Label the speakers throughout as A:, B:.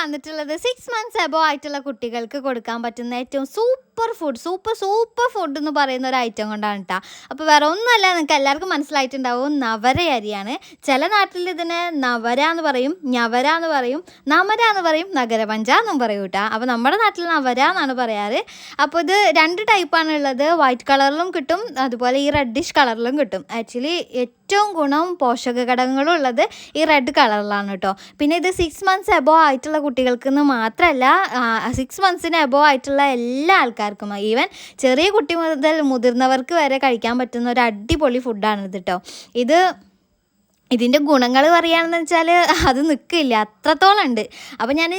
A: വന്നിട്ടുള്ളത് six months above ആയിട്ടുള്ള കുട്ടികൾക്ക് കൊടുക്കാൻ പറ്റുന്ന ഏറ്റവും super food super super food എന്ന് പറയുന്ന ഒരു ഐറ്റം കൊണ്ടാണ് കേട്ടോ അപ്പോൾ വേറെ ഒന്നുമല്ല നിങ്ങൾക്ക് എല്ലാവർക്കും മനസ്സിലായിട്ടുണ്ടാവും. നവര അരിയാണ്. ചില നാട്ടിൽ ഇതിനെ നവര എന്ന് പറയും ഞവര എന്ന് പറയും നമര എന്ന് പറയും നഗരപഞ്ച എന്നും പറയും കേട്ടോ അപ്പോൾ നമ്മുടെ നാട്ടിൽ നവര എന്നാണ് പറയാറ്. അപ്പോൾ ഇത് രണ്ട് ടൈപ്പാണ് ഉള്ളത് വൈറ്റ് കളറിലും കിട്ടും അതുപോലെ ഈ റെഡിഷ് കളറിലും കിട്ടും. ആക്ച്വലി ഏറ്റവും ഗുണവും പോഷക ഘടകങ്ങളും ഉള്ളത് ഈ റെഡ് കളറിലാണ് കേട്ടോ പിന്നെ ഇത് സിക്സ് മന്ത്സ് എബോ ആയിട്ടുള്ള കുട്ടികൾക്ക് എന്ന് മാത്രമല്ല സിക്സ് മന്ത്സിന് എബോ ആയിട്ടുള്ള എല്ലാ ആൾക്കാർക്കും ഈവൻ ചെറിയ കുട്ടി മുതൽ മുതിർന്നവർക്ക് വരെ കഴിക്കാൻ പറ്റുന്ന ഒരു അടിപൊളി ഫുഡാണിത് കേട്ടോ ഇത് ഇതിന്റെ ഗുണങ്ങൾ പറയുകയാണെന്ന് വെച്ചാൽ അത് നിൽക്കില്ല അത്രത്തോളം ഉണ്ട് അപ്പോൾ ഞാൻ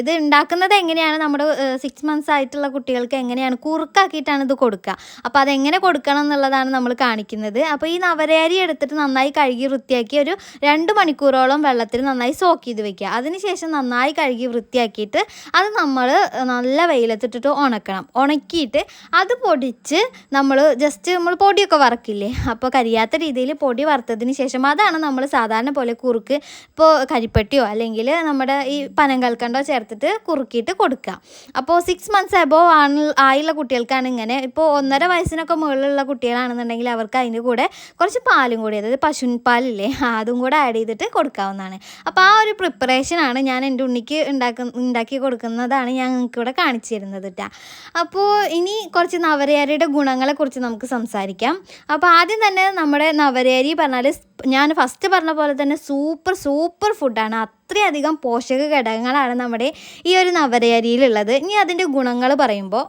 A: ഇത് ഉണ്ടാക്കുന്നത് എങ്ങനെയാണ്? നമ്മുടെ സിക്സ് മന്ത്സ് ആയിട്ടുള്ള കുട്ടികൾക്ക് എങ്ങനെയാണ്? കുറുക്കാക്കിയിട്ടാണ് ഇത് കൊടുക്കുക അപ്പോൾ അതെങ്ങനെ കൊടുക്കണം എന്നുള്ളതാണ് നമ്മൾ കാണിക്കുന്നത്. അപ്പോൾ ഈ നവരയരി എടുത്തിട്ട് നന്നായി കഴുകി വൃത്തിയാക്കി ഒരു രണ്ട് മണിക്കൂറോളം വെള്ളത്തിൽ നന്നായി സോക്ക് ചെയ്ത് വെക്കുക അതിനുശേഷം നന്നായി കഴുകി വൃത്തിയാക്കിയിട്ട് അത് നമ്മൾ നല്ല വെയിലത്തിട്ടിട്ട് ഉണക്കണം ഉണക്കിയിട്ട് അത് പൊടിച്ച് നമ്മൾ ജസ്റ്റ് നമ്മൾ പൊടിയൊക്കെ വറക്കില്ലേ? അപ്പോൾ കരിയാത്ത രീതിയിൽ പൊടി വറുത്തതിന് ശേഷം അതാണ് നമ്മൾ സാധാരണ പോലെ കുറുക്ക് ഇപ്പോൾ കരിപ്പെട്ടിയോ അല്ലെങ്കിൽ നമ്മുടെ ഈ പനം കൽക്കണ്ടോ ചേർത്തിട്ട് കുറുക്കിയിട്ട് കൊടുക്കുക അപ്പോൾ സിക്സ് മന്ത്സ് എബോ ആണ് ആയുള്ള കുട്ടികൾക്കാണ് ഇങ്ങനെ ഇപ്പോൾ ഒന്നര വയസ്സിനൊക്കെ മുകളിലുള്ള കുട്ടികളാണെന്നുണ്ടെങ്കിൽ അവർക്ക് അതിന്റെ കൂടെ കുറച്ച് പാലും കൂടി അതായത് പശുവിൻ പാലില്ലേ അതും കൂടെ ആഡ് ചെയ്തിട്ട് കൊടുക്കാവുന്നതാണ്. അപ്പോൾ ആ ഒരു പ്രിപ്പറേഷനാണ് ഞാൻ എന്റെ ഉണ്ണിക്ക് ഉണ്ടാക്കുന്ന ഉണ്ടാക്കി കൊടുക്കുന്നതാണ് ഞാൻ നിങ്ങൾക്ക് ഇവിടെ കാണിച്ചു തരുന്നത് അപ്പോൾ ഇനി കുറച്ച് നവരയരിയുടെ ഗുണങ്ങളെക്കുറിച്ച് നമുക്ക് സംസാരിക്കാം. അപ്പോൾ ആദ്യം തന്നെ നമ്മുടെ നവരയരി പറഞ്ഞാൽ ഞാൻ ഫസ്റ്റ് പറഞ്ഞ പോലെ തന്നെ സൂപ്പർ സൂപ്പർ ഫുഡാണ് അത്രയധികം പോഷക ഘടകങ്ങളാണ് നമ്മുടെ ഈ ഒരു നവരയരിയിലുള്ളത് ഇനി അതിന്റെ ഗുണങ്ങൾ പറയുമ്പോൾ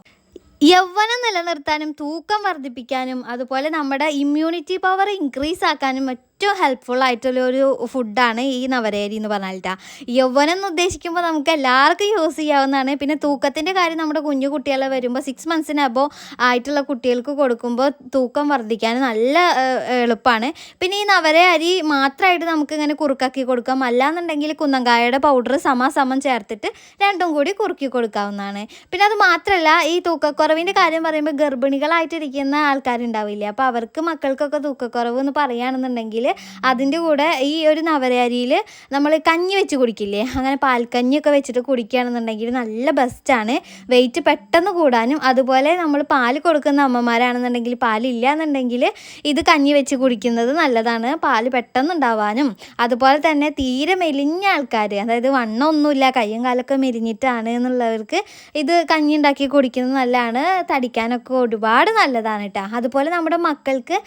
A: യൗവനം നിലനിർത്താനും തൂക്കം വർദ്ധിപ്പിക്കാനും അതുപോലെ നമ്മുടെ ഇമ്മ്യൂണിറ്റി പവർ ഇൻക്രീസ് ആക്കാനും ഏറ്റവും ഹെൽപ്ഫുൾ ആയിട്ടുള്ള ഒരു ഫുഡാണ് ഈ നവരേരി എന്ന് പറഞ്ഞാൽ യൗവനം എന്ന് ഉദ്ദേശിക്കുമ്പോൾ നമുക്ക് എല്ലാവർക്കും യൂസ് ചെയ്യാവുന്നതാണ്. പിന്നെ തൂക്കത്തിന്റെ കാര്യം നമ്മുടെ കുഞ്ഞു കുട്ടികളെ വരുമ്പോൾ സിക്സ് മന്ത്സിന് അബോ ആയിട്ടുള്ള കുട്ടികൾക്ക് കൊടുക്കുമ്പോൾ തൂക്കം വർദ്ധിക്കാൻ നല്ല എളുപ്പമാണ് പിന്നെ ഈ നവര അരി മാത്രമായിട്ട് നമുക്ക് ഇങ്ങനെ കുറുക്കാക്കി കൊടുക്കാം. അല്ലാന്നുണ്ടെങ്കിൽ കുന്നങ്കായയുടെ പൗഡർ സമാസമം ചേർത്തിട്ട് രണ്ടും കൂടി കുറുക്കി കൊടുക്കാവുന്നതാണ്. പിന്നെ അത് മാത്രമല്ല ഈ തൂക്കക്കുറവിന്റെ കാര്യം പറയുമ്പോൾ ഗർഭിണികളായിട്ടിരിക്കുന്ന ആൾക്കാരുണ്ടാവില്ലേ? അപ്പോൾ അവർക്ക് മക്കൾക്കൊക്കെ തൂക്കക്കുറവ് എന്ന് പറയുകയാണെന്നുണ്ടെങ്കിൽ അതിന്റെ കൂടെ ഈ ഒരു നവരാരിയിൽ നമ്മൾ കഞ്ഞി വെച്ച് കുടിക്കില്ലേ? അങ്ങനെ പാൽക്കഞ്ഞിയൊക്കെ വെച്ചിട്ട് കുടിക്കുകയാണെന്നുണ്ടെങ്കിൽ നല്ല ബെസ്റ്റാണ് വെയിറ്റ് പെട്ടെന്ന് കൂടാനും അതുപോലെ നമ്മൾ പാൽ കൊടുക്കുന്ന അമ്മമാരാണെന്നുണ്ടെങ്കിൽ പാലില്ല എന്നുണ്ടെങ്കിൽ ഇത് കഞ്ഞി വെച്ച് കുടിക്കുന്നത് നല്ലതാണ്. പാൽ പെട്ടെന്ന് ഉണ്ടാവാനും അതുപോലെ തന്നെ തീരെ മെലിഞ്ഞ ആൾക്കാർ അതായത് വണ്ണമൊന്നുമില്ല കയ്യും കാലൊക്കെ മെലിഞ്ഞിട്ടാണ് എന്നുള്ളവർക്ക് ഇത് കഞ്ഞി ഉണ്ടാക്കി കുടിക്കുന്നത് നല്ലതാണ്. തടിക്കാനൊക്കെ ഒരുപാട് നല്ലതാണ് കേട്ടോ. അതുപോലെ നമ്മുടെ മക്കൾക്ക്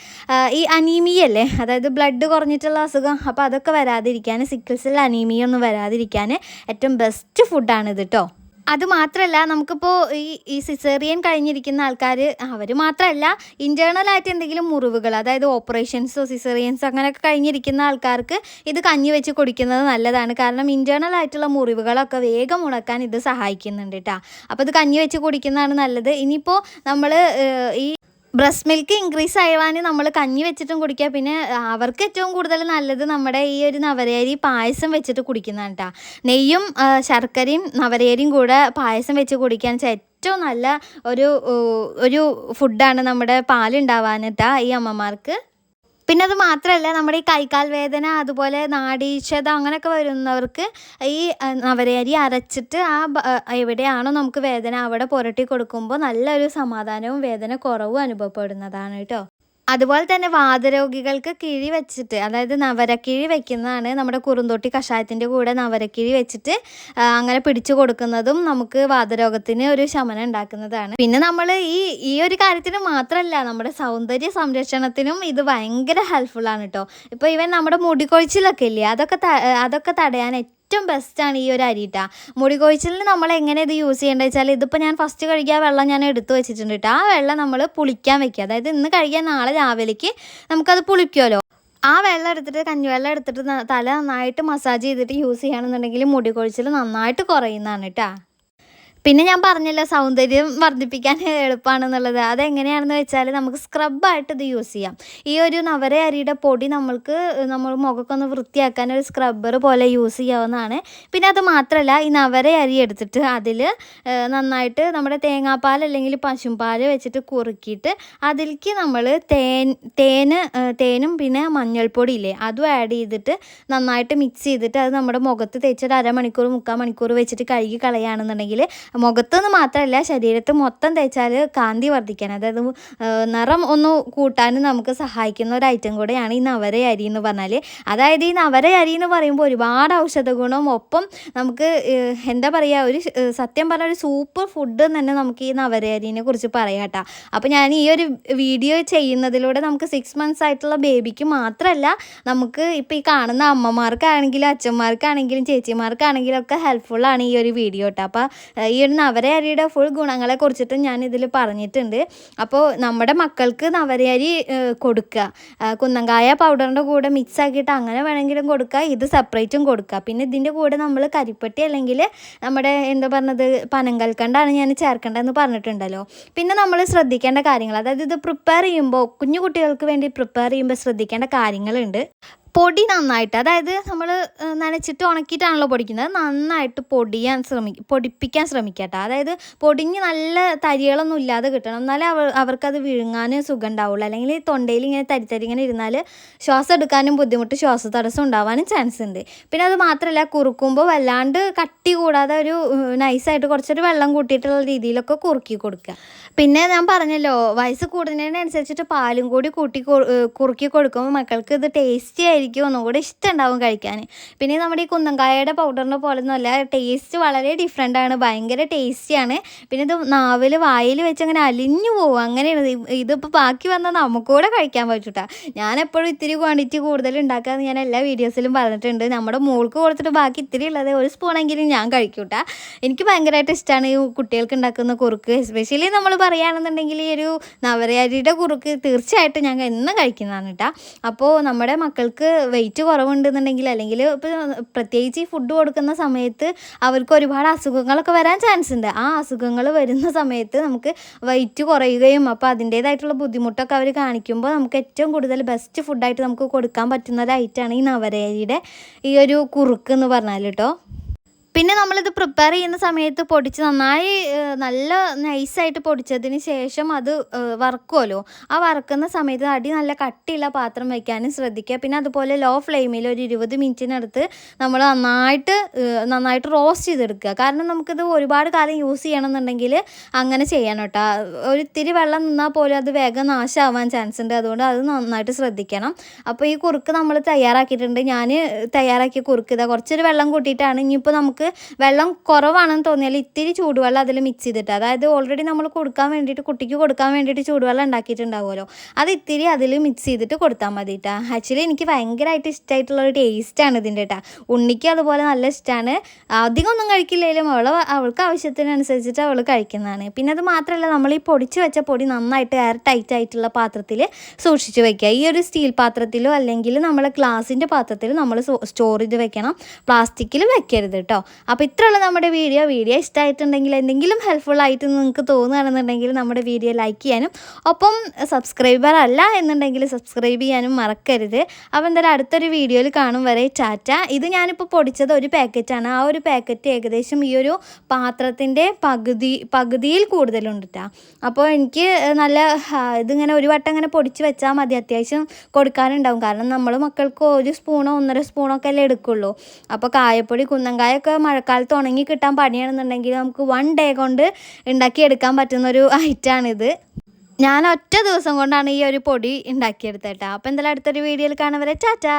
A: ഈ അനീമിയല്ലേ അതായത് ബ്ലഡ് കുറഞ്ഞിട്ടുള്ള അസുഖം. അപ്പോൾ അതൊക്കെ വരാതിരിക്കാൻ സിക്കിൾസിൽ അനീമിയ ഒന്നും വരാതിരിക്കാൻ ഏറ്റവും ബെസ്റ്റ് ഫുഡാണ് ഇത് കേട്ടോ അത് മാത്രമല്ല നമുക്കിപ്പോൾ ഈ ഈ സിസേറിയൻ കഴിഞ്ഞിരിക്കുന്ന ആൾക്കാർ അവർ മാത്രമല്ല ഇന്റേർണലായിട്ട് എന്തെങ്കിലും മുറിവുകൾ അതായത് ഓപ്പറേഷൻസോ സിസേറിയൻസോ അങ്ങനെയൊക്കെ കഴിഞ്ഞിരിക്കുന്ന ആൾക്കാർക്ക് ഇത് കഞ്ഞി വെച്ച് കുടിക്കുന്നത് നല്ലതാണ്. കാരണം ഇന്റേർണലായിട്ടുള്ള മുറിവുകളൊക്കെ വേഗം ഉണക്കാൻ ഇത് സഹായിക്കുന്നുണ്ട് കേട്ടോ അപ്പോൾ ഇത് കഞ്ഞി വെച്ച് കുടിക്കുന്നതാണ് നല്ലത്. ഇനിയിപ്പോൾ നമ്മൾ ഈ ബ്രസ്റ്റ് മിൽക്ക് ഇൻക്രീസ് ആയവാൻ നമ്മൾ കഞ്ഞി വെച്ചിട്ടും കുടിക്കുക പിന്നെ അവർക്ക് ഏറ്റവും കൂടുതൽ നല്ലത് നമ്മുടെ ഈ ഒരു നവരയരി പായസം വെച്ചിട്ട് കുടിക്കുന്നതാണ് കേട്ടോ നെയ്യും ശർക്കരയും നവരയരിയും കൂടെ പായസം വെച്ച് കുടിക്കാൻ ഏറ്റവും നല്ല ഒരു ഒരു ഫുഡാണ് നമ്മുടെ പാലുണ്ടാവാനിട്ടാ ഈ അമ്മമാർക്ക്. പിന്നെ അത് മാത്രമല്ല നമ്മുടെ ഈ കൈകാൽ വേദന അതുപോലെ നാഡീക്ഷത അങ്ങനെയൊക്കെ വരുന്നവർക്ക് ഈ നവരയരി അരച്ചിട്ട് ആ എവിടെയാണോ നമുക്ക് വേദന അവിടെ പുരട്ടി കൊടുക്കുമ്പോൾ നല്ലൊരു സമാധാനവും വേദന കുറവും അനുഭവപ്പെടുന്നതാണ് കേട്ടോ. അതുപോലെ തന്നെ വാതരോഗികൾക്ക് കിഴി വെച്ചിട്ട് അതായത് നവരക്കിഴി വെക്കുന്നതാണ് നമ്മുടെ കുറുന്തോട്ടി കഷായത്തിന്റെ കൂടെ നവരക്കിഴി വെച്ചിട്ട് അങ്ങനെ പിടിച്ചു കൊടുക്കുന്നതും നമുക്ക് വാതരോഗത്തിന് ഒരു ശമനം ഉണ്ടാക്കുന്നതാണ്. പിന്നെ നമ്മൾ ഈ ഈ ഒരു കാര്യത്തിന് മാത്രമല്ല നമ്മുടെ സൗന്ദര്യ സംരക്ഷണത്തിനും ഇത് ഭയങ്കര ആണ് കേട്ടോ ഇപ്പോൾ ഇവൻ നമ്മുടെ മുടി കൊഴിച്ചിലൊക്കെ ഇല്ലേ അതൊക്കെ അതൊക്കെ തടയാൻ ഏറ്റവും ബെസ്റ്റാണ് ഈ ഒരു അരിട്ട മുടി കൊഴിച്ചിലിന് നമ്മൾ എങ്ങനെ ഇത് യൂസ് ചെയ്യേണ്ടത് വെച്ചാൽ ഇതിപ്പോൾ ഞാൻ ഫസ്റ്റ് കഴുകിയ വെള്ളം ഞാൻ എടുത്തു വെച്ചിട്ടുണ്ട് കേട്ടോ ആ വെള്ളം നമ്മൾ പുളിക്കാൻ വെക്കുക. അതായത് ഇന്ന് കഴുകിയ നാളെ രാവിലേക്ക് നമുക്കത് പുളിക്കുമല്ലോ ആ വെള്ളം എടുത്തിട്ട് കഞ്ഞിവെള്ളം എടുത്തിട്ട് തല നന്നായിട്ട് മസാജ് ചെയ്തിട്ട് യൂസ് ചെയ്യുകയാണെന്നുണ്ടെങ്കിൽ മുടി കൊഴിച്ചിൽ നന്നായിട്ട് കുറയുന്നതാണ് കേട്ടോ പിന്നെ ഞാൻ പറഞ്ഞല്ലോ സൗന്ദര്യം വർദ്ധിപ്പിക്കാൻ എളുപ്പമാണെന്നുള്ളത് അതെങ്ങനെയാണെന്ന് വെച്ചാൽ നമുക്ക് സ്ക്രബായിട്ട് ഇത് യൂസ് ചെയ്യാം. ഈ ഒരു നവര അരിയുടെ പൊടി നമ്മൾക്ക് നമ്മൾ മുഖമൊക്കെ ഒന്ന് വൃത്തിയാക്കാൻ ഒരു സ്ക്രബ്ബർ പോലെ യൂസ് ചെയ്യാവുന്നതാണ്. പിന്നെ അത് മാത്രമല്ല ഈ നവര അരി എടുത്തിട്ട് അതിൽ നന്നായിട്ട് നമ്മുടെ തേങ്ങാപ്പാൽ അല്ലെങ്കിൽ പശുപാൽ വെച്ചിട്ട് കുറുക്കിയിട്ട് അതിലേക്ക് നമ്മൾ തേൻ തേന് തേനും പിന്നെ മഞ്ഞൾപ്പൊടി ഇല്ലേ അതും ആഡ് ചെയ്തിട്ട് നന്നായിട്ട് മിക്സ് ചെയ്തിട്ട് അത് നമ്മുടെ മുഖത്ത് തേച്ചിട്ട് അരമണിക്കൂർ മുക്കാൽ മണിക്കൂർ വെച്ചിട്ട് കഴുകി കളയുകയാണെന്നുണ്ടെങ്കിൽ മുഖത്തുനിന്ന് മാത്രമല്ല ശരീരത്ത് മൊത്തം തേച്ചാൽ കാന്തി വർദ്ധിക്കാൻ. അതായത് നിറം ഒന്ന് കൂട്ടാനും നമുക്ക് സഹായിക്കുന്ന ഒരു ഐറ്റം കൂടെയാണ് ഈ നവര അരി എന്ന് പറഞ്ഞാൽ അതായത് ഈ നവര അരി എന്ന് പറയുമ്പോൾ ഒരുപാട് ഔഷധ ഗുണവും ഒപ്പം നമുക്ക് എന്താ പറയുക ഒരു സത്യം പറഞ്ഞ ഒരു സൂപ്പർ ഫുഡ് തന്നെ നമുക്ക് ഈ നവര അരിനെ കുറിച്ച് പറയാം കേട്ടോ. അപ്പോൾ ഞാൻ ഈ ഒരു വീഡിയോ ചെയ്യുന്നതിലൂടെ നമുക്ക് സിക്സ് മന്ത്സ് ആയിട്ടുള്ള ബേബിക്ക് മാത്രമല്ല നമുക്ക് ഇപ്പോൾ ഈ കാണുന്ന അമ്മമാർക്കാണെങ്കിലും അച്ഛന്മാർക്കാണെങ്കിലും ചേച്ചിമാർക്കാണെങ്കിലും ഒക്കെ ഹെൽപ്ഫുള്ളാണ് ഈ ഒരു വീഡിയോ കേട്ടോ. അപ്പോൾ ഈ ഒരു നവരയരിയുടെ ഫുൾ ഗുണങ്ങളെ കുറിച്ചിട്ട് ഞാൻ ഇതിൽ പറഞ്ഞിട്ടുണ്ട്. അപ്പോൾ നമ്മുടെ മക്കൾക്ക് നവരയരി കൊടുക്കുക കുന്നങ്കായ പൗഡറിന്റെ കൂടെ മിക്സ് ആക്കിയിട്ട് അങ്ങനെ വേണമെങ്കിലും കൊടുക്കുക ഇത് സെപ്പറേറ്റും കൊടുക്കുക പിന്നെ ഇതിന്റെ കൂടെ നമ്മൾ കരിപ്പട്ടി അല്ലെങ്കിൽ നമ്മുടെ എന്താ പറഞ്ഞത് പനങ്കൽക്കണ്ടാണ് ഞാൻ ചേർക്കേണ്ടതെന്ന് പറഞ്ഞിട്ടുണ്ടല്ലോ. പിന്നെ നമ്മൾ ശ്രദ്ധിക്കേണ്ട കാര്യങ്ങൾ. അതായത് ഇത് പ്രിപ്പയർ ചെയ്യുമ്പോൾ കുഞ്ഞു കുട്ടികൾക്ക് വേണ്ടി പ്രിപ്പയർ ചെയ്യുമ്പോൾ ശ്രദ്ധിക്കേണ്ട കാര്യങ്ങളുണ്ട്. പൊടി നന്നായിട്ട് അതായത് നമ്മൾ നനച്ചിട്ട് ഉണക്കിയിട്ടാണല്ലോ പൊടിക്കുന്നത് നന്നായിട്ട് പൊടിയാൻ ശ്രമിക്കും പൊടിപ്പിക്കാൻ ശ്രമിക്കുക കേട്ടോ അതായത് പൊടിഞ്ഞ് നല്ല തരികളൊന്നും ഇല്ലാതെ കിട്ടണം. എന്നാലേ അവർ അവർക്കത് വിഴുങ്ങാൻ സുഖം ഉണ്ടാവുള്ളൂ അല്ലെങ്കിൽ തൊണ്ടയിൽ ഇങ്ങനെ തരി തരി ഇങ്ങനെ ഇരുന്നാൽ ശ്വാസം എടുക്കാനും ബുദ്ധിമുട്ട് ശ്വാസ തടസ്സം ഉണ്ടാവാനും ചാൻസ് ഉണ്ട്. പിന്നെ അത് മാത്രമല്ല കുറുക്കുമ്പോൾ വല്ലാണ്ട് കട്ടി കൂടാതെ ഒരു നൈസായിട്ട് കുറച്ചൊരു വെള്ളം കൂട്ടിയിട്ടുള്ള രീതിയിലൊക്കെ കുറുക്കി കൊടുക്കുക. പിന്നെ ഞാൻ പറഞ്ഞല്ലോ വയസ്സ് കൂടുന്നതിനനുസരിച്ചിട്ട് പാലും കൂടി കൂട്ടി കുറുക്കി കൊടുക്കുമ്പോൾ മക്കൾക്ക് ഇത് ടേസ്റ്റി ആയിരിക്കും ഒന്നുകൂടെ ഇഷ്ടമുണ്ടാവും കഴിക്കാൻ. പിന്നെ നമ്മുടെ ഈ കുന്നങ്കായയുടെ പൗഡറിന്റെ പോലെ ഒന്നുമല്ല ടേസ്റ്റ് വളരെ ഡിഫറെന്റ് ആണ് ഭയങ്കര ടേസ്റ്റിയാണ് പിന്നെ ഇത് നാവിൽ വായിൽ വെച്ച് അങ്ങനെ അലിഞ്ഞു പോകും അങ്ങനെയാണ്. ഇതിപ്പോൾ ബാക്കി വന്നാൽ നമുക്കൂടെ കഴിക്കാൻ പറ്റൂട്ടാ. ഞാൻ എപ്പോഴും ഇത്തിരി ക്വാണ്ടിറ്റി കൂടുതൽ ഉണ്ടാക്കാമെന്ന് ഞാൻ എല്ലാ വീഡിയോസിലും പറഞ്ഞിട്ടുണ്ട്. നമ്മുടെ മോൾക്ക് കൊടുത്തിട്ട് ബാക്കി ഇത്തിരി ഉള്ളത് ഒരു സ്പൂണെങ്കിലും ഞാൻ കഴിക്കൂട്ടാ. എനിക്ക് ഭയങ്കരമായിട്ട് ഇഷ്ടമാണ് ഈ കുട്ടികൾക്ക് ഉണ്ടാക്കുന്ന കുറുക്ക് എസ്പെഷ്യലി നമ്മൾ പറയുകയാണെന്നുണ്ടെങ്കിൽ ഈ ഒരു നവരയരിയുടെ കുറുക്ക് തീർച്ചയായിട്ടും ഞാൻ എന്നും കഴിക്കുന്നതാണ് കേട്ടോ. അപ്പോൾ നമ്മുടെ മക്കൾക്ക് വെയിറ്റ് കുറവുണ്ടെന്നുണ്ടെങ്കിൽ അല്ലെങ്കിൽ ഇപ്പോൾ പ്രത്യേകിച്ച് ഈ ഫുഡ് കൊടുക്കുന്ന സമയത്ത് അവർക്ക് ഒരുപാട് അസുഖങ്ങളൊക്കെ വരാൻ ചാൻസ് ഉണ്ട്. ആ അസുഖങ്ങൾ വരുന്ന സമയത്ത് നമുക്ക് വെയിറ്റ് കുറയുകയും അപ്പോൾ അതിന്റേതായിട്ടുള്ള ബുദ്ധിമുട്ടൊക്കെ അവർ കാണിക്കുമ്പോൾ നമുക്ക് ഏറ്റവും കൂടുതൽ ബെസ്റ്റ് ഫുഡായിട്ട് നമുക്ക് കൊടുക്കാൻ പറ്റുന്ന ഒരു ഐറ്റമാണ് ഈ നവരയരിയുടെ ഈ ഒരു കുറുക്ക് എന്ന് പറഞ്ഞാൽ കേട്ടോ. പിന്നെ നമ്മളിത് പ്രിപ്പയർ ചെയ്യുന്ന സമയത്ത് പൊടിച്ച് നന്നായി നല്ല നൈസായിട്ട് പൊടിച്ചതിന് ശേഷം അത് വറക്കുമല്ലോ ആ വറക്കുന്ന സമയത്ത് അടി നല്ല കട്ടിയുള്ള പാത്രം വയ്ക്കാനും ശ്രദ്ധിക്കുക. പിന്നെ അതുപോലെ ലോ ഫ്ലെയിമിൽ ഒരു ഇരുപത് മിനിറ്റിനടുത്ത് നമ്മൾ നന്നായിട്ട് നന്നായിട്ട് റോസ്റ്റ് ചെയ്തെടുക്കുക. കാരണം നമുക്കിത് ഒരുപാട് കാലം യൂസ് ചെയ്യണമെന്നുണ്ടെങ്കിൽ അങ്ങനെ ചെയ്യണം കേട്ടോ. ഒരിത്തിരി വെള്ളം നിന്നാൽ പോലും അത് വേഗം നാശമാവാൻ ചാൻസ് ഉണ്ട്. അതുകൊണ്ട് അത് നന്നായിട്ട് ശ്രദ്ധിക്കണം. അപ്പോൾ ഈ കുറുക്ക് നമ്മൾ തയ്യാറാക്കിയിട്ടുണ്ട്. ഞാൻ തയ്യാറാക്കിയ കുറുക്ക് ഇതാ. കുറച്ചൊരു വെള്ളം കൂട്ടിയിട്ടാണ്. ഇനിയിപ്പോൾ നമുക്ക് വെള്ളം കുറവാണെന്ന് തോന്നിയാൽ ഇത്തിരി ചൂടുവെള്ളം അതിൽ മിക്സ് ചെയ്തിട്ട് അതായത് ഓൾറെഡി നമ്മൾ കൊടുക്കാൻ വേണ്ടിയിട്ട് കുട്ടിക്ക് കൊടുക്കാൻ വേണ്ടിയിട്ട് ചൂടുവെള്ളം ഉണ്ടാക്കിയിട്ടുണ്ടാവുമല്ലോ. അത് ഇത്തിരി അതിൽ മിക്സ് ചെയ്തിട്ട് കൊടുത്താൽ മതി കേട്ടോ ആക്ച്വലി എനിക്ക് ഭയങ്കരമായിട്ട് ഇഷ്ടമായിട്ടുള്ള ഒരു ടേസ്റ്റാണ് ഇതിന്റെ കേട്ടോ ഉണ്ണിക്ക് അതുപോലെ നല്ല ഇഷ്ടമാണ് അധികം ഒന്നും കഴിക്കില്ലെങ്കിലും അവൾ അവൾക്ക് ആവശ്യത്തിനനുസരിച്ചിട്ട് അവൾ കഴിക്കുന്നതാണ്. പിന്നെ അത് മാത്രമല്ല നമ്മൾ ഈ പൊടിച്ച് വെച്ച പൊടി നന്നായിട്ട് എയർ ടൈറ്റ് ആയിട്ടുള്ള പാത്രത്തിൽ സൂക്ഷിച്ച് വെക്കുക. ഈ ഒരു സ്റ്റീൽ പാത്രത്തിലോ അല്ലെങ്കിൽ നമ്മളെ ഗ്ലാസിന്റെ പാത്രത്തിൽ നമ്മൾ സ്റ്റോർ ചെയ്ത് വെക്കണം. പ്ലാസ്റ്റിക്കിൽ വെക്കരുത് കേട്ടോ അപ്പോൾ ഇത്രയുള്ള നമ്മുടെ വീഡിയോ. വീഡിയോ ഇഷ്ടമായിട്ടുണ്ടെങ്കിൽ എന്തെങ്കിലും ഹെൽപ്ഫുൾ ആയിട്ട് നിങ്ങൾക്ക് തോന്നുകയാണെന്നുണ്ടെങ്കിൽ നമ്മുടെ വീഡിയോ ലൈക്ക് ചെയ്യാനും ഒപ്പം സബ്സ്ക്രൈബർ അല്ല എന്നുണ്ടെങ്കിൽ സബ്സ്ക്രൈബ് ചെയ്യാനും മറക്കരുത്. അപ്പോൾ എന്തായാലും അടുത്തൊരു വീഡിയോയിൽ കാണും വരെ. ടാറ്റ. ഇത് ഞാനിപ്പോൾ പൊടിച്ചത് ഒരു പാക്കറ്റാണ് ആ ഒരു പാക്കറ്റ് ഏകദേശം ഈ ഒരു പാത്രത്തിന്റെ പകുതി പകുതിയിൽ കൂടുതലുണ്ട് അപ്പോൾ എനിക്ക് നല്ല ഇതിങ്ങനെ ഒരു വട്ടം ഇങ്ങനെ പൊടിച്ച് വെച്ചാൽ മതി. അത്യാവശ്യം കൊടുക്കാനുണ്ടാവും. കാരണം നമ്മൾ മക്കൾക്ക് ഒരു സ്പൂണോ ഒന്നര സ്പൂണോ ഒക്കെ അല്ലേ എടുക്കുള്ളൂ. അപ്പോൾ കായപ്പൊടി കുന്നങ്കായൊക്കെ മഴക്കാലത്ത് ഉണങ്ങി കിട്ടാൻ പണിയാണെന്നുണ്ടെങ്കിൽ നമുക്ക് വൺ ഡേ കൊണ്ട് ഉണ്ടാക്കിയെടുക്കാൻ പറ്റുന്നൊരു ഐറ്റാണിത് ഞാൻ ഒറ്റ ദിവസം കൊണ്ടാണ് ഈ ഒരു പൊടി ഉണ്ടാക്കിയെടുത്തേട്ടാ അപ്പം അപ്പോൾ എന്തായാലും അടുത്തൊരു വീഡിയോയിൽ കാണുവരെ ടാറ്റാ!